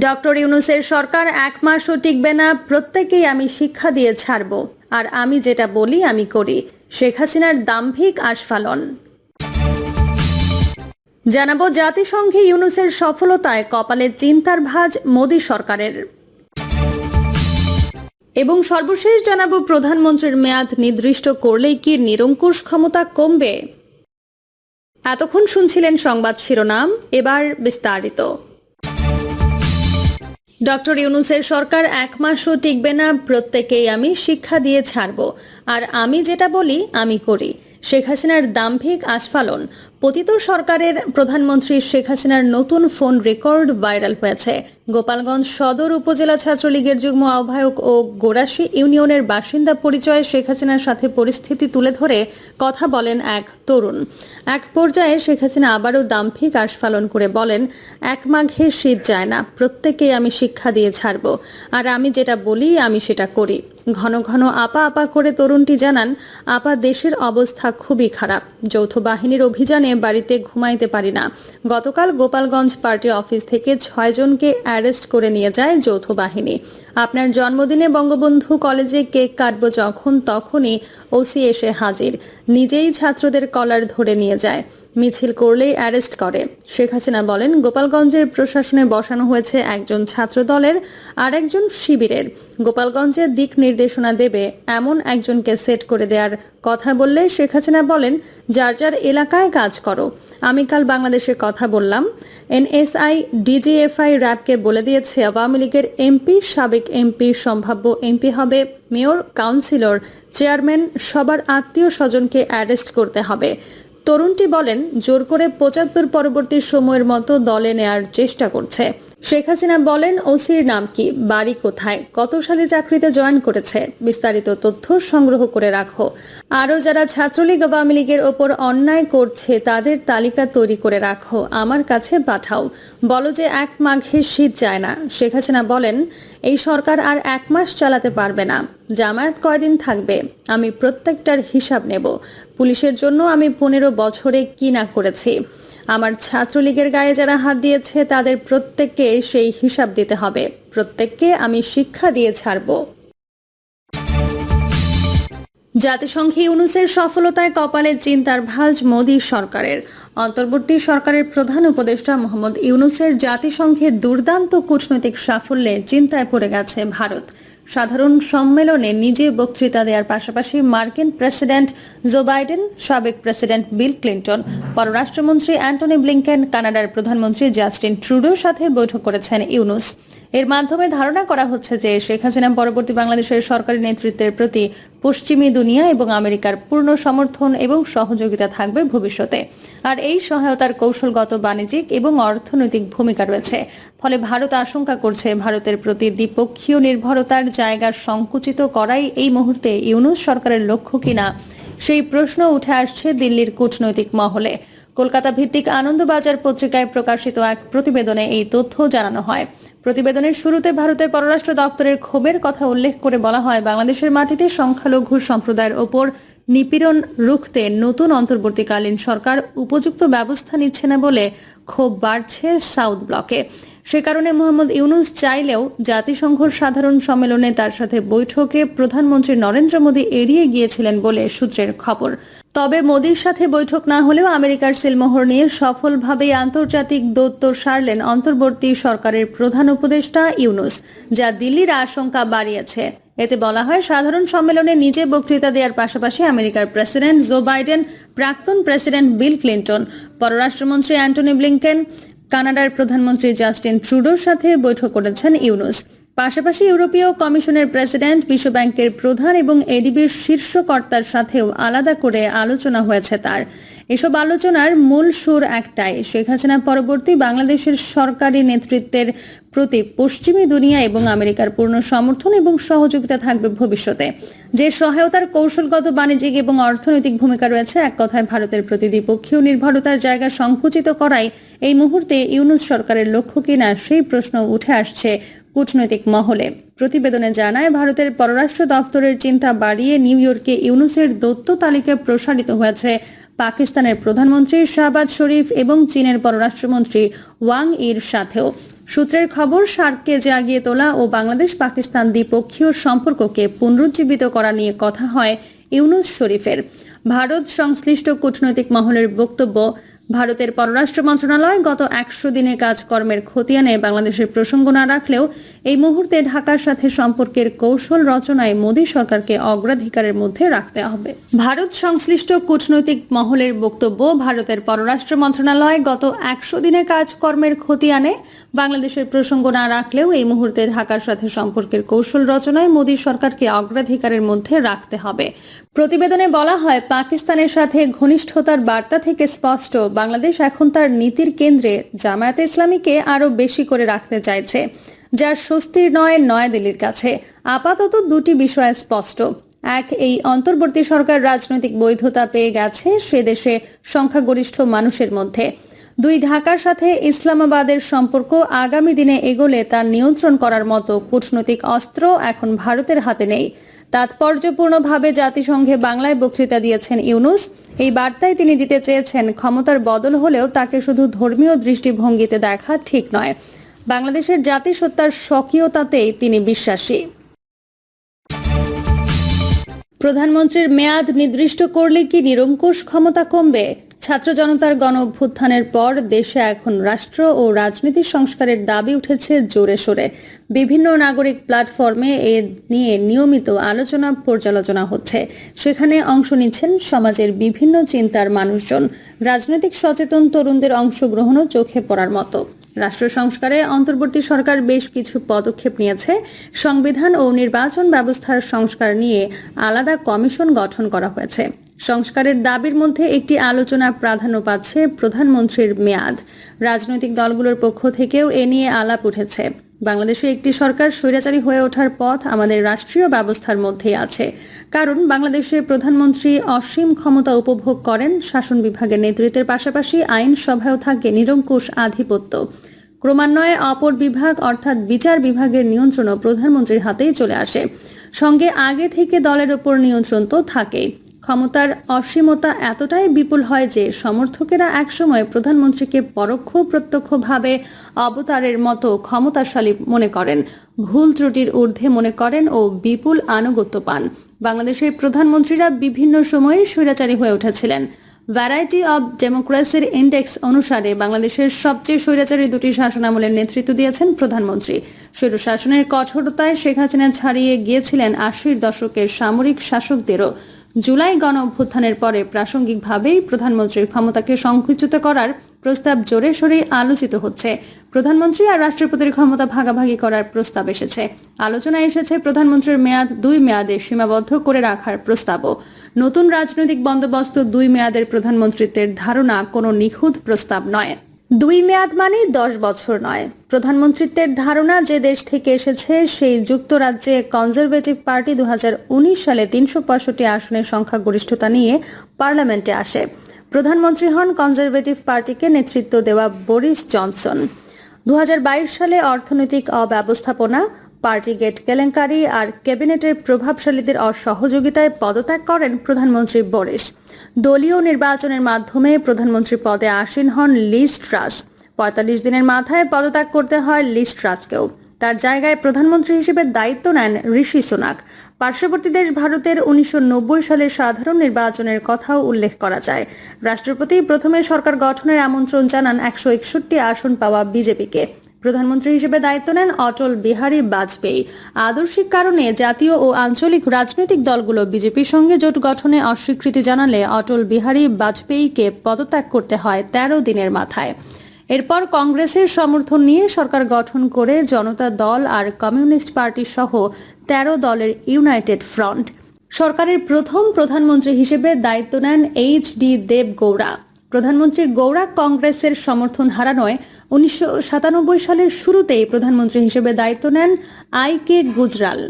Doctor ইউনুসের সরকার এক মাসও টিকবে না, প্রত্যেকেই আমি শিক্ষা দিয়ে ছাড়ব। আর আমি যেটা বলি, আমি করি। শেখ হাসিনার দাম্ভিক আস্ফালন। জানাব, জাতিসংঘে ইউনুসের সফলতায় কপালে চিন্তার ভাঁজ মোদী সরকারের। এবং সর্বশেষ জানাব, প্রধানমন্ত্রীর মেয়াদ নির্দিষ্ট করলেই কি নিরঙ্কুশ ক্ষমতা কমবে? এতক্ষণ শুনছিলেন সংবাদ শিরোনাম, এবার বিস্তারিত। ডক্টর ইউনুসের সরকার এক মাসও টিকবে না, প্রত্যেকেই আমি শিক্ষা দিয়ে ছাড়ব। আর আমি যেটা বলি, আমি করি। শেখ হাসিনার দাম্ভিক আস্ফালন পতিত সরকারের প্রধানমন্ত্রী শেখ হাসিনার নতুন ফোন রেকর্ড ভাইরাল হয়েছে। গোপালগঞ্জ সদর উপজেলা ছাত্রলীগের যুগ্ম আহ্বায়ক ও গোরাশি ইউনিয়নের বাসিন্দা পরিচয়ে শেখ হাসিনার সাথে পরিস্থিতি তুলে ধরে কথা বলেন এক তরুণ। এক পর্যায়ে শেখ হাসিনা আবারও দাম্ভিক আস্ফালন করে বলেন, এক মাঘে শীত যায় না, প্রত্যেকেই আমি শিক্ষা দিয়ে ছাড়ব। আর আমি যেটা বলি, আমি সেটা করি। ঘন ঘন আপা আপা করে তরুণটি জানান, আপা দেশের অবস্থা খুবই খারাপ। যৌথ বাহিনীর অভিযানে বাড়িতে ঘুমাইতে পারি না। গতকাল গোপালগঞ্জ পার্টি অফিস থেকে ছয়জনকে অ্যারেস্ট করে নিয়ে যায় যৌথ বাহিনী। আপনার জন্মদিনে বঙ্গবন্ধু কলেজে কেক কাটবো যখন, তখনই ওসি এসে হাজির। নিজেই ছাত্রদের কলার ধরে নিয়ে যায়। মিছিল করলেই অ্যারেস্ট করে। শেখ হাসিনা বলেন, গোপালগঞ্জের প্রশাসনে বসানো হয়েছে একজন ছাত্র দলের আর একজন শিবিরের। গোপালগঞ্জের দিক নির্দেশনা দেবে এমন একজনকে সেট করে দেওয়ার কথা বললে শেখ হাসিনা বলেন, যার যার এলাকায় কাজ করো। আমি কাল বাংলাদেশে কথা বললাম। এনএসআই, ডিজিএফআই, র্যাবকে বলে দিয়েছে, আওয়ামী লীগের এমপি, সাবেক এমপি, সম্ভাব্য এমপি হবে। মেয়র, কাউন্সিলর, চেয়ারম্যান, সবার আত্মীয় স্বজনকে অ্যারেস্ট করতে হবে। তরুণটি বলেন জোর করে পঁচাত্তর পরবর্তী সময়ের মতো দলে নেয়ার চেষ্টা করছে। শেখ হাসিনা বলেন, ওসির নাম কি, বাড়ি কোথায়, কত সালে চাকরিতে জয়েন করেছে, বিস্তারিত তথ্য সংগ্রহ করে রাখো। আরও যারা ছাত্রলীগ আওয়ামী লীগের ওপর অন্যায় করছে, তাদের তালিকা তৈরি করে রাখো, আমার কাছে পাঠাও। বলো যে এক মাঘে শীত যায় না। শেখ হাসিনা বলেন, এই সরকার আর এক মাস চালাতে পারবে না। জামায়াত কয়দিন থাকবে? আমি প্রত্যেকটার হিসাব নেব। পুলিশের জন্য আমি পনেরো বছরে কি না করেছি। আমার ছাত্রলীগের গায়ে যারা হাত দিয়েছে, তাদের প্রত্যেককে সেই হিসাব দিতে হবে। প্রত্যেককে আমি শিক্ষা দিয়ে ছাড়ব। জাতিসংঘে ইউনুসের সফলতায় কপালে চিন্তার ভাঁজ মোদী সরকারের। অন্তর্বর্তী সরকারের প্রধান উপদেষ্টা মোহাম্মদ ইউনুসের জাতিসংঘে দুর্দান্ত কূটনৈতিক সাফল্যে চিন্তায় পড়ে গেছে ভারত। সাধারণ সম্মেলনে নিজে বক্তৃতা দেওয়ার পাশাপাশি মার্কিন প্রেসিডেন্ট জো বাইডেন, সাবেক প্রেসিডেন্ট বিল ক্লিন্টন, পররাষ্ট্রমন্ত্রী অ্যান্টনি ব্লিংকেন, কানাডার প্রধানমন্ত্রী জাস্টিন ট্রুডোর সাথে বৈঠক করেছেন ইউনুস। এর মাধ্যমে ধারণা করা হচ্ছে যে শেখ হাসিনা পরবর্তী বাংলাদেশের সরকারি নেতৃত্বের প্রতি পশ্চিমী দুনিয়া এবং আমেরিকার পূর্ণ সমর্থন এবং সহযোগিতা থাকবে ভবিষ্যতে। আর এই সহায়তার কৌশলগত বাণিজ্যিক এবং অর্থনৈতিক ভূমিকা রয়েছে। ফলে ভারত আশঙ্কা করছে ভারতের প্রতি দ্বিপক্ষীয় নির্ভরতার জায়গা সংকুচিত করাই এই মুহূর্তে ইউনুস সরকারের লক্ষ্য কিনা, সেই প্রশ্ন উঠে আসছে দিল্লির কূটনৈতিক মহলে। কলকাতা ভিত্তিক আনন্দবাজার পত্রিকায় প্রকাশিত এক প্রতিবেদনে এই তথ্য জানানো হয়। প্রতিবেদনের শুরুতে ভারতের পররাষ্ট্র দপ্তরের ক্ষোভের কথা উল্লেখ করে বলা হয়, বাংলাদেশের মাটিতে সংখ্যালঘু সম্প্রদায়ের ওপর নিপীড়ন রুখতে নতুন অন্তর্বর্তীকালীন সরকার উপযুক্ত ব্যবস্থা নিচ্ছে না বলে ক্ষোভ বাড়ছে সাউথ ব্লকে। সে কারণে মোহাম্মদ ইউনুস চাইলেও জাতিসংঘর সাধারণ সম্মেলনে তার সাথে বৈঠকে প্রধানমন্ত্রী নরেন্দ্র মোদী এড়িয়ে গিয়েছিলেন বলে সূত্রের খবর। তবে মোদীর সাথে বৈঠক না হলেও আমেরিকার সিলমোহর নিয়ে সফলভাবে আন্তর্জাতিক দৌত্য সারলেন অন্তর্বর্তী সরকারের প্রধান উপদেষ্টা ইউনুস, যা দিল্লির আশঙ্কা বাড়িয়েছে। এতে বলা হয়, সাধারণ সম্মেলনে নিজে বক্তৃতা দেওয়ার পাশাপাশি আমেরিকার প্রেসিডেন্ট জো বাইডেন, প্রাক্তন প্রেসিডেন্ট বিল ক্লিন্টন, পররাষ্ট্রমন্ত্রী অ্যান্টনি ব্লিংকেন, কানাডার প্রধানমন্ত্রী জাস্টিন ট্রুডোর সাথে বৈঠক করেছেন ইউনুস। পাশাপাশি ইউরোপীয় কমিশনের প্রেসিডেন্ট, বিশ্বব্যাংকের প্রধান এবং এডিবির শীর্ষ কর্তার সাথেও আলাদা করে আলোচনা হয়েছে তার। এসব আলোচনার মূল সুর একটাই, শেখ হাসিনা পরবর্তী বাংলাদেশের সরকারি নেতৃত্বের প্রতি পশ্চিমী দুনিয়া এবং আমেরিকার পূর্ণ সমর্থন এবং সহযোগিতা থাকবে ভবিষ্যতে। যে সহায়তার কৌশলগত বাণিজ্যিক এবং অর্থনৈতিক ভূমিকা রয়েছে, এক কথায় ভারতের প্রতি দ্বিপক্ষীয় নির্ভরতার জায়গা সংকুচিত করাই এই মুহূর্তে ইউনুস সরকারের লক্ষ্য কিনা, সেই প্রশ্ন উঠে আসছে কূটনৈতিক মহলে। প্রতিবেদনে জানায়, ভারতের পররাষ্ট্র দফতরের চিন্তা বাড়িয়ে নিউ ইয়র্কে ইউনুসের দত্ত তালিকা প্রসারিত হয়েছে। পাকিস্তানের প্রধানমন্ত্রী শাহবাজ শরীফ এবং চীনের পররাষ্ট্রমন্ত্রী ওয়াং ইর সাথেও। সূত্রের খবর সার্ককে জাগিয়ে তোলা ও বাংলাদেশ পাকিস্তান দ্বিপক্ষীয় সম্পর্ককে পুনরুজ্জীবিত করা নিয়ে কথা হয় ইউনুস শরীফের। ভারত সংশ্লিষ্ট কূটনৈতিক মহলের বক্তব্য ভারতের পররাষ্ট্র মন্ত্রণালয় গত একশো দিনে কাজকর্মের খতিয়ানে বাংলাদেশের প্রসঙ্গ না রাখলেও এই মুহূর্তে ঢাকার সাথে সম্পর্কের কৌশল রচনায় মোদী সরকারকে অগ্রাধিকারের মধ্যে রাখতে হবে। ভারত সংশ্লিষ্ট কূটনৈতিক মহলের বক্তব্য, ভারতের পররাষ্ট্র মন্ত্রণালয় গত একশো দিনে কাজকর্মের খতিয়ানে বাংলাদেশের প্রসঙ্গ না রাখলেও এই মুহূর্তে ঢাকার সাথে সম্পর্কের কৌশল রচনায় মোদী সরকারকে অগ্রাধিকারের মধ্যে রাখতে হবে। প্রতিবেদনে বলা হয়, পাকিস্তানের সাথে ঘনিষ্ঠতার বার্তা থেকে স্পষ্ট, বাংলাদেশ এখন তার নীতির কেন্দ্রে, জামায়াতে ইসলামীকে আরও বেশি করে রাখতে চাইছে। যার স্বস্তির নয় নয়াদিল্লির কাছে। আপাতত দুটি বিষয় স্পষ্ট। এক, এই অন্তর্বর্তী সরকার রাজনৈতিক বৈধতা পেয়ে গেছে সে দেশে সংখ্যাগরিষ্ঠ মানুষের মধ্যে। দুই ঢাকার সাথে ইসলামাবাদের সম্পর্ক আগামী দিনে এগোলে তার নিয়ন্ত্রণ করার মতো কূটনৈতিক অস্ত্র এখন ভারতের হাতে নেই। তাৎপর্যপূর্ণভাবে জাতিসংঘে বাংলায় বক্তৃতা দিয়েছেন ইউনুস। এই বার্তায় তিনি দিতে চেয়েছেন, ক্ষমতার বদল হলেও তাকে শুধু ধর্মীয় দৃষ্টিভঙ্গিতে দেখা ঠিক নয়। বাংলাদেশের জাতিসত্তার স্বকীয়তাতেই তিনি বিশ্বাসী। প্রধানমন্ত্রীর মেয়াদ নির্দিষ্ট করলে কি নিরঙ্কুশ ক্ষমতা কমবে? ছাত্র জনতার গণ অভ্যুত্থানের পর দেশে এখন রাষ্ট্র ও রাজনীতি সংস্কারের দাবি উঠেছে জোরে সোরে। বিভিন্ন নাগরিক প্ল্যাটফর্মে এ নিয়ে নিয়মিত আলোচনা, পর্যালোচনা হচ্ছে। সেখানে অংশ নিচ্ছেন সমাজের বিভিন্ন চিন্তার মানুষজন। রাজনৈতিক সচেতন তরুণদের অংশগ্রহণও চোখে পড়ার মতো। রাষ্ট্র সংস্কারে অন্তর্বর্তী সরকার বেশ কিছু পদক্ষেপ নিয়েছে। সংবিধান ও নির্বাচন ব্যবস্থার সংস্কার নিয়ে আলাদা কমিশন গঠন করা হয়েছে। সংস্কারের দাবির মধ্যে একটি আলোচনা প্রাধান্য পাচ্ছে প্রধানমন্ত্রীর মেয়াদ। রাজনৈতিক দলগুলোর পক্ষ থেকেও এ নিয়ে আলাপ উঠেছে। বাংলাদেশে একটি সরকার স্বৈরাচারী হয়ে ওঠার পথ আমাদের রাষ্ট্রীয় ব্যবস্থার মধ্যেই আছে। কারণ বাংলাদেশের প্রধানমন্ত্রী অসীম ক্ষমতা উপভোগ করেন, শাসন বিভাগের নেতৃত্বের পাশাপাশি আইন সভায়ও থাকে নিরঙ্কুশ আধিপত্য। ক্রমান্বয়ে অপর বিভাগ অর্থাৎ বিচার বিভাগের নিয়ন্ত্রণও প্রধানমন্ত্রীর হাতেই চলে আসে। সঙ্গে আগে থেকে দলের ওপর নিয়ন্ত্রণ তো থাকেই। ক্ষমতার অসীমতা এতটাই বিপুল হয় যে সমর্থকেরা একসময় প্রধানমন্ত্রীকে পরোক্ষ প্রত্যক্ষভাবে অবতারের মতো ক্ষমতাশালী মনে করেন। ভুল ত্রুটির ঊর্ধ্বে মনে করেন ও বিপুল আনুগত্য পান। বাংলাদেশের প্রধানমন্ত্রীরা বিভিন্ন সময়ে স্বৈরাচারী হয়ে উঠেছিলেন। ভ্যারাইটি অব ডেমোক্রেসির ইন্ডেক্স অনুসারে বাংলাদেশের সবচেয়ে স্বৈরাচারী দুটি শাসনামলের নেতৃত্ব দিয়েছেন প্রধানমন্ত্রী। স্বৈর শাসনের কঠোরতায় শেখ হাসিনা ছাড়িয়ে গিয়েছিলেন আশির দশকের সামরিক শাসকদেরও। জুলাই গণ অভ্যুত্থানের পরে প্রাসঙ্গিকভাবেই প্রধানমন্ত্রীর ক্ষমতাকে সংকুচিত করার প্রস্তাব জোরে সোরে আলোচিত হচ্ছে। প্রধানমন্ত্রী আর রাষ্ট্রপতির ক্ষমতা ভাগাভাগি করার প্রস্তাব এসেছে। আলোচনায় এসেছে প্রধানমন্ত্রীর মেয়াদ দুই মেয়াদে সীমাবদ্ধ করে রাখার প্রস্তাবও। নতুন রাজনৈতিক বন্দোবস্ত দুই মেয়াদের প্রধানমন্ত্রীত্বের ধারণা কোনো নিখুঁত প্রস্তাব নয়। দুই মেয়াদ মানে দশ বছর নয়। প্রধানমন্ত্রিত্বের ধারণা যে দেশ থেকে এসেছে, সেই যুক্তরাজ্যে কনজারভেটিভ পার্টি দু হাজার উনিশ সালে তিনশো পঁয়ষট্টি আসনের সংখ্যাগরিষ্ঠতা নিয়ে পার্লামেন্টে আসে। প্রধানমন্ত্রী হন কনজারভেটিভ পার্টিকে নেতৃত্ব দেওয়া বরিস জনসন। দু হাজার বাইশ সালে অর্থনৈতিক অব্যবস্থাপনা পার্টি গেট কেলেঙ্কারি আর ক্যাবিনেটের প্রভাবশালীদের অসহযোগিতায় পদত্যাগ করেন প্রধানমন্ত্রী বরিস। দলীয় নির্বাচনের মাধ্যমে প্রধানমন্ত্রী পদে আসীন হন লিজ ট্রাস। পঁয়তাল্লিশ দিনের মাথায় পদত্যাগ করতে হয় লিজ ট্রাসকেও। তার জায়গায় প্রধানমন্ত্রী হিসেবে দায়িত্ব নেন ঋষি সোনাক। পার্শ্ববর্তী দেশ ভারতের উনিশশো নব্বই সালের সাধারণ নির্বাচনের কথাও উল্লেখ করা যায়। রাষ্ট্রপতি প্রথমে সরকার গঠনের আমন্ত্রণ জানান একশো একষট্টি আসন পাওয়া বিজেপিকে। প্রধানমন্ত্রী হিসেবে দায়িত্ব নেন অটল বিহারী বাজপেয়ী। আদর্শিক কারণে জাতীয় ও আঞ্চলিক রাজনৈতিক দলগুলো বিজেপির সঙ্গে জোট গঠনে অস্বীকৃতি জানালে অটল বিহারী বাজপেয়ীকে পদত্যাগ করতে হয় তেরো দিনের মাথায়। এরপর কংগ্রেসের সমর্থন নিয়ে সরকার গঠন করে জনতা দল আর কমিউনিস্ট পার্টি সহ তেরো দলের ইউনাইটেড ফ্রন্ট। সরকারের প্রথম প্রধানমন্ত্রী হিসেবে দায়িত্ব নেন এইচ ডি দেব গৌড়া প্রধানমন্ত্রী গৌড়া কংগ্রেসের সমর্থন হারানোয় উনিশশো সাতানব্বই সালের শুরুতেই প্রধানমন্ত্রী হিসেবে দায়িত্ব নেন আই কে গুজরাল।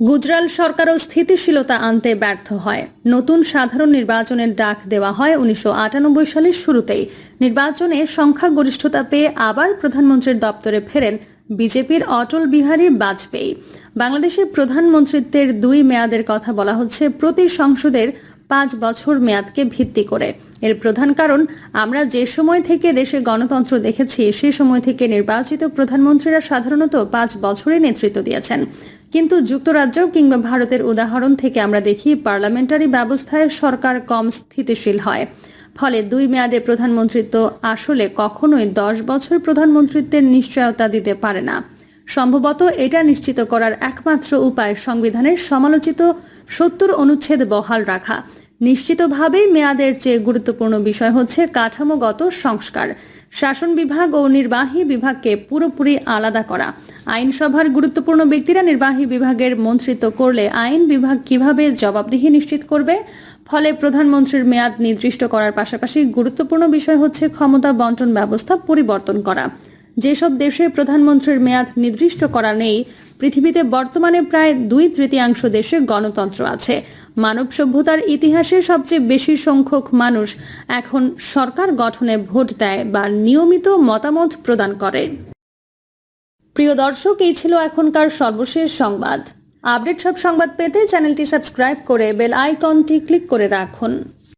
গুজরাল সরকারও স্থিতিশীলতা আনতে ব্যর্থ হয়। নতুন সাধারণ নির্বাচনের ডাক দেওয়া হয় উনিশশো আটানব্বই সালের শুরুতেই। নির্বাচনে সংখ্যাগরিষ্ঠতা পেয়ে আবার প্রধানমন্ত্রীর দপ্তরে ফেরেন বিজেপির অটল বিহারী বাজপেয়ী। বাংলাদেশের প্রধানমন্ত্রিত্বের দুই মেয়াদের কথা বলা হচ্ছে। প্রতি সংসদের পাঁচ বছর মেয়াদকে ভিত্তি করে। এর প্রধান কারণ, আমরা যে সময় থেকে দেশে গণতন্ত্র দেখেছি সে সময় থেকে নির্বাচিত প্রধানমন্ত্রীরা সাধারণত পাঁচ বছরে নেতৃত্ব দিয়েছেন। কিন্তু যুক্তরাজ্য কিংবা ভারতের উদাহরণ থেকে আমরা দেখি, পার্লামেন্টারি ব্যবস্থায় সরকার কম স্থিতিশীল হয়। ফলে দুই মেয়াদে প্রধানমন্ত্রিত্ব আসলে কখনোই দশ বছর প্রধানমন্ত্রিত্বের নিশ্চয়তা দিতে পারে না। সম্ভবত এটা নিশ্চিত করার একমাত্র উপায় সংবিধানের সমালোচিত সত্তর অনুচ্ছেদ বহাল রাখা। নিশ্চিতভাবেই মেয়াদের চেয়ে গুরুত্বপূর্ণ বিষয় হচ্ছে কাঠামোগত সংস্কার। শাসন বিভাগ ও নির্বাহী বিভাগকে পুরোপুরি আলাদা করা। আইনসভার গুরুত্বপূর্ণ ব্যক্তিরা নির্বাহী বিভাগের মন্ত্রিত্ব করলে আইন বিভাগ কীভাবে জবাবদিহি নিশ্চিত করবে? ফলে প্রধানমন্ত্রীর মেয়াদ নির্দিষ্ট করার পাশাপাশি গুরুত্বপূর্ণ বিষয় হচ্ছে ক্ষমতা বন্টন ব্যবস্থা পরিবর্তন করা। যেসব দেশে প্রধানমন্ত্রীর মেয়াদ নির্দিষ্ট করা নেই, পৃথিবীতে বর্তমানে প্রায় দুই তৃতীয়াংশ দেশে গণতন্ত্র আছে। মানব সভ্যতার ইতিহাসে সবচেয়ে বেশি সংখ্যক মানুষ এখন সরকার গঠনে ভোট দেয় বা নিয়মিত মতামত প্রদান করে। প্রিয় দর্শক, এই ছিল এখনকার সর্বশেষ সংবাদ। আপডেট সব সংবাদ পেতে চ্যানেলটি সাবস্ক্রাইব করে বেল আইকনটি ক্লিক করে রাখুন।